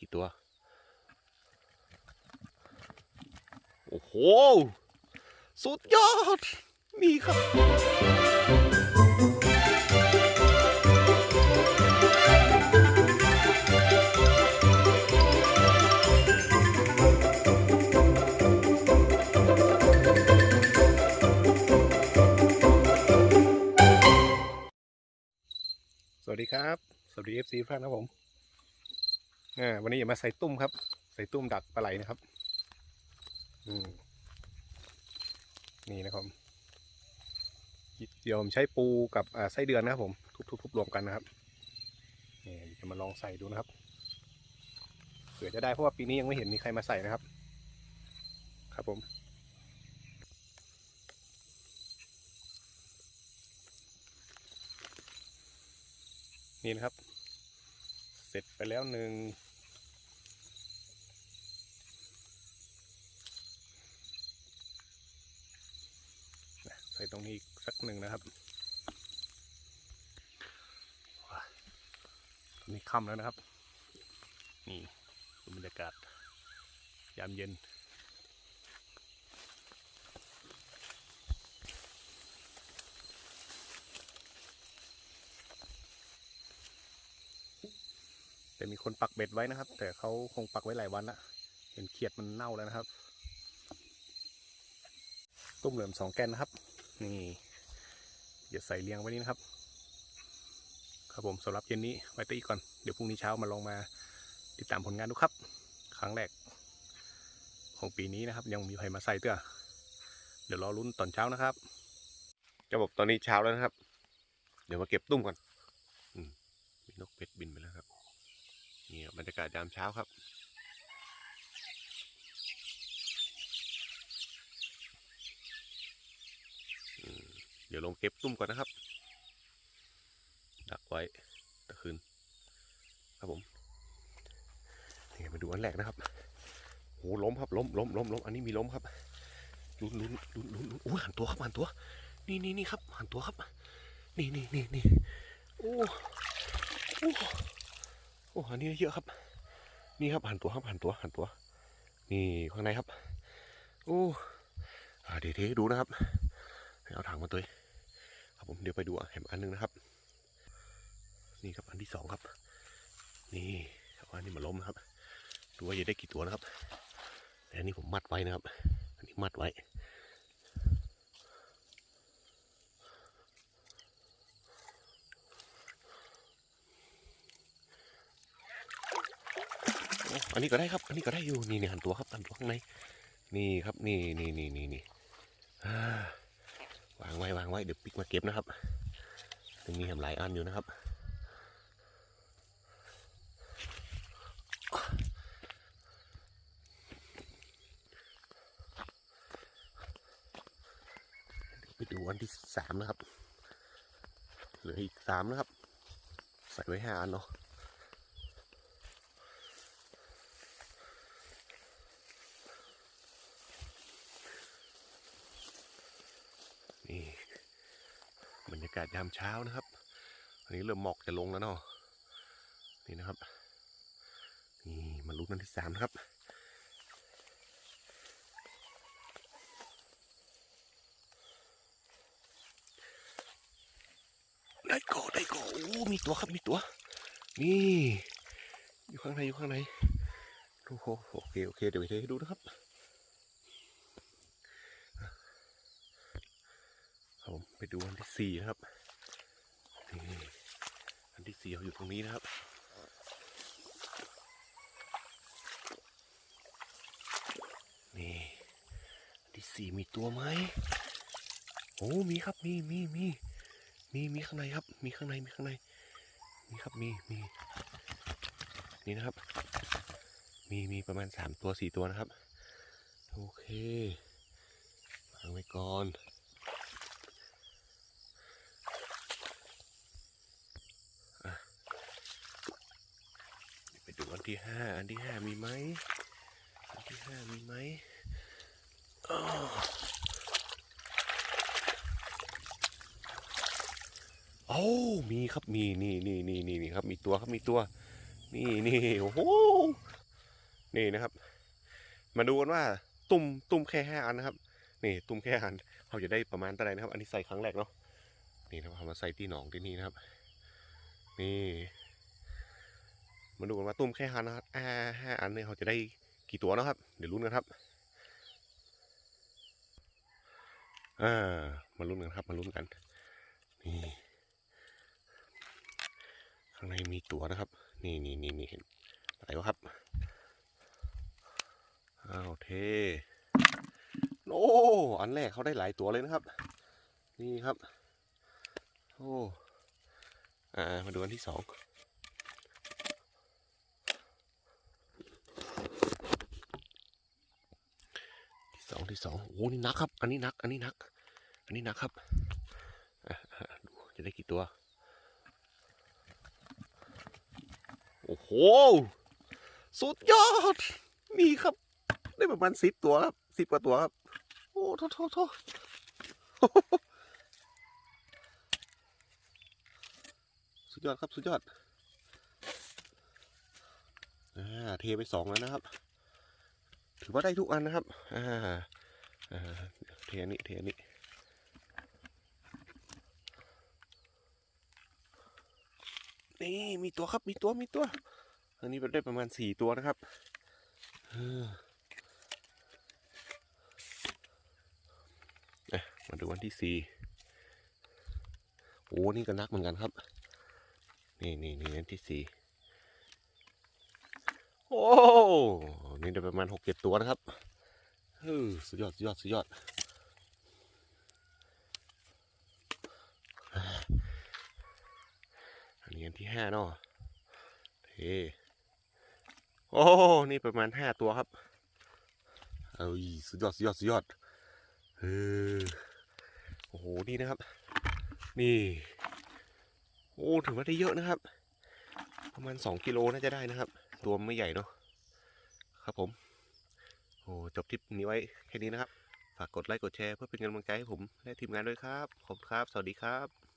กี่ตัว โอ้โห สุดยอด นี่ครับสวัสดีครับ สวัสดีเอฟซีทุกท่านครับผม อ่าวันนี้อย่ามาใส่ตุ้มครับ ใส่ตุ้มดักปลาไหลนะครับนี่นะครับเดี๋ยวผมใช้ปูกับอ่าไส้เดือนนะครับผมทุบๆๆรวมกันนะครับนี่จะมาลองใส่ดูนะครับเผื่อจะได้เพราะว่าปีนี้ยังไม่เห็นมีใครมาใส่นะครับ ครับผมนี่นะครับ เสร็จไปแล้วหนึ่ง ใส่ตรงนี้สักหนึ่งนะครับว้าตอนนี้ค่ำแล้วนะครับ นี่บรรยากาศยามเย็นแต่มีคนปักเบ็ดไว้นะครับ แต่เขาคงปักไว้หลายวันละเห็นเขียดมันเน่าแล้วนะครับต้มเหลือมสองแกนนะครับ นี่อย่าใส่เรียงไว้นี่นะครับ ครับผมสำหรับเย็นนี้ไว้ตีก่อน เดี๋ยวพรุ่งนี้เช้ามาลองมาติดตามผลงานดูครับ ครั้งแรก ของปีนี้นะครับ ยังมีใครมาใส่เตื้อเดี๋ยวรอรุ้นตอนเช้านะครับจะบอกตอนนี้เช้าแล้วนะครับ เดี๋ยวมาเก็บตุ้มก่อนอืมมีนกเป็ดบินไปแล้วครับนี่บบรรยากาศยามเช้าครับ เดี๋ยวลงเก็บตุ้มก่อนนะครับ ดักไว้ตะคืนครับผมนี่มาดูอันแรกนะครับโหล้มครับล้มล้มล้มล้มอันนี้มีล้มครับลุ้นลุ้นลุ้นลุ้นลุ้นโอ้หันตัวครับหันตัว นี่นี่นี่ครับหันตัวครับ นี่นี่นี่นี่โอ้โอ้โอ้อันนี้เยอะครับ นี่ครับหันตัวครับหันตัวหันตัว นี่ข้างในครับ โอ้อ่าเดี๋ยวเดี๋ยวดูนะครับ เอาถังมาตัวเอง ผมเดี๋ยวไปดูแหมอันหนึงนะครับ นี่ครับอันที่สองครับ นี่เอาอันนี้มาล้มนะครับดูว่าจะได้กี่ตัวนะครับแต่อันนี้ผมมัดไว้นะครับ อันนี้มัดไว้โอ้อันนี้ก็ได้ครับ อันนี้ก็ได้อยู่ นี่นี่หันตัวครับหันตัวข้างใน นี่ครับ นี่นี่นี่นี่นี่อ่า วางไว้วางไว้เดี๋ยวปิกมาเก็บนะครับยังมีแหมหลายอันอยู่นะครับไปดูอันที่สามนะครับ เหลืออีกสามนะครับ ใส่ไว้ห้าอันเนาะ นี่บรรยากาศยามเช้านะครับ อันนี้เริ่มหมอกจะลงแล้วเนาะนี่นะครับ นี่มาลุ้นนันที่สามนะครับได้ก่อได้ก่อโอ้ มีตัวครับมีตัว นี่ อยู่ข้างในอยู่ข้างในโอ้โหโอเคโอเคเดี๋ยวไปเทให้ดูนะครับ ครับผมไปดูอันที่สี่นะครับนี่อันที่สี่เขาอยู่ตรงนี้นะครับนี่อันที่สี่มีตัวไหมโอ้มีครับมีมีมีมีมีข้างในครับ มีข้างในมีข้างในมีครับมีมีนี่นะครับ มีมีประมาณสามตัวสี่ตัวนะครับ โอเควางไว้ก่อน ไปดูอั นที่ห้าอันที่ห้ามีไหมอันที่ห้ามีไหมอ้าวโอ้มีครับมีนี่นี่นี่นี่นี่ครับมีตัวครับมีตัว นี่นี่โอ้โหนี่นะครับ มาดูกันว่า ตุ่มตุ่มแค่ห้าอันนะครับนี่ตุ่มแค่ห้าอันเขาจะได้ประมาณเท่าไหร่นะครับ อันนี้ใส่ครั้งแรกเนาะนี่นะครับเอามาใส่ที่หนองที่นี่นะครับ นี่ มาดูกันว่าตุ่มแค่ห้านะครับอ่าห้าอันเนี่ยเขาจะได้กี่ตัวนะครับ เดี๋ยวลุ้นกันครับอ่ามาลุ้นกันครับ มาลุ้นกัน นี่ ข้างในมีตัวนะครับ นี่นี่นี่นี่เห็นอะไรวะครับอ้าวเทโอ้อันแรกเขาได้หลายตัวเลยนะครับ นี่ครับ โอ้อ่ามาดูอันที่สอง สองที่สองโอ้นี่นักครับ อันนี้นัก อันนี้นัก อันนี้นักครับดูจะได้กี่ตัว โอ้โห สุดยอด นี่ครับ ได้ประมาณสิบตัวครับสิบกว่าตัวครับ โอ้โทษโทษโทษสุดยอดครับ สุดยอด อ่า เทไปสองแล้วนะครับ ถือว่าได้ทุกอันนะครับ อ่าอ่าเทอันนี้เทอันนี้นี่มีตัวครับมีตัวมีตัว อันนี้ได้ประมาณสี่ตัวนะครับมาดูวันที่สี่โอ้นี่ก็นักเหมือนกันครับ นี่นี่นี่อันที่สี่โอ้ นี่ได้ประมาณหกเจ็ดตัวนะครับเออสุดยอดสุดยอดสุดยอดอันนี้อันที่ห้าเนาะเทโอ้นี่ประมาณห้าตัวครับเอ้ยสุดยอดสุดยอดสุดยอดเออโอ้โหนี่นะครับ นี่โอ้ถือว่าได้เยอะนะครับ ประมาณสองกิโลน่าจะได้นะครับ ตัวไม่ใหญ่เนาะ ครับผมโอ้จบทริปนี้ไว้แค่นี้นะครับ ฝากกดไลค์กดแชร์เพื่อเป็นกำลังใจให้ผมและทีมงานด้วยครับ ขอบคุณครับ สวัสดีครับ